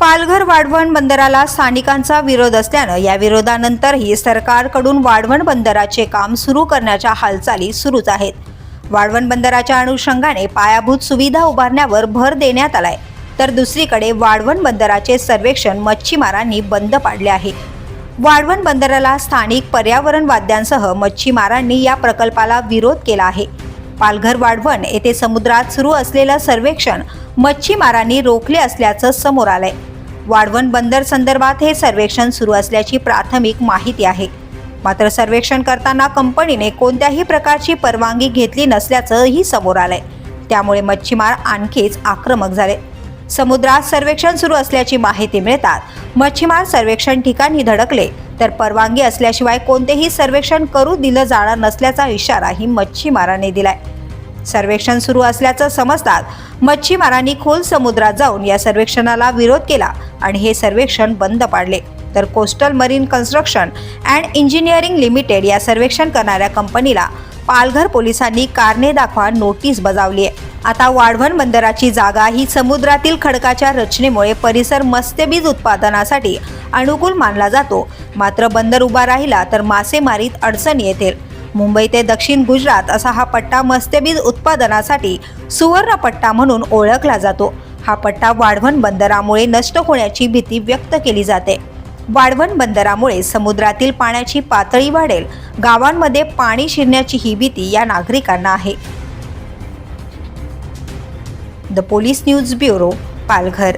पालघर वाढवण बंदराला स्थानिकांचा विरोध असल्यानं या विरोधानंतरही सरकारकडून वाढवण बंदराचे काम सुरू करण्याच्या हालचाली सुरूच आहेत. वाढवण बंदराच्या अनुषंगाने पायाभूत सुविधा उभारण्यावर भर देण्यात आलाय. तर दुसरीकडे वाढवण बंदराचे सर्वेक्षण मच्छीमारांनी बंद पाडले आहे. वाढवण बंदराला स्थानिक पर्यावरणवाद्यांसह मच्छीमारांनी या प्रकल्पाला विरोध केला आहे. पालघर वाढवण येथे समुद्रात सुरू असलेलं सर्वेक्षण मच्छीमारांनी रोखले असल्याचं समोर आलंय. वाढवण बंदर संदर्भात हे सर्वेक्षण सुरू असल्याची प्राथमिक माहिती आहे. मात्र सर्वेक्षण करताना कंपनीने कोणत्याही प्रकारची परवानगी घेतली नसल्याचंही समोर आलंय. त्यामुळे मच्छीमार आणखीच आक्रमक झाले. समुद्रात सर्वेक्षण सुरू असल्याची माहिती मिळतात मच्छीमार सर्वेक्षण ठिकाणी धडकले. तर परवानगी असल्याशिवाय कोणतेही सर्वेक्षण करू दिलं जाणार नसल्याचा इशाराही मच्छीमारांनी दिलाय. सर्वेक्षण सुरू असल्याचं समजतात मच्छीमारांनी खोल समुद्रात जाऊन या सर्वेक्षणाला विरोध केला आणि हे सर्वेक्षण बंद पाडले. तर coastal marine construction and engineering limited या सर्वेक्षण करणाऱ्या कंपनीला पालघर पोलिसांनी कारणे दाखवा नोटीस बजावली आहे. आता वाढवण बंदराची जागा ही समुद्रातील खडकाच्या रचनेमुळे परिसर मत्स्यबीज उत्पादनासाठी अनुकूल मानला जातो. मात्र बंदर उभा राहिला तर मासेमारीत अडचणी येतील. मुंबई ते दक्षिण गुजरात असा हा पट्टा मत्स्यबीज उत्पादनासाठी सुवर्ण पट्टा म्हणून ओळखला जातो. हा पट्टा वाढवण बंदरामुळे नष्ट होण्याची भीती व्यक्त केली जाते. वाढवण बंदरामुळे समुद्रातील पाण्याची पातळी वाढेल गावांमध्ये पाणी शिरण्याची ही भीती या नागरिकांना आहे. The police news bureau Palghar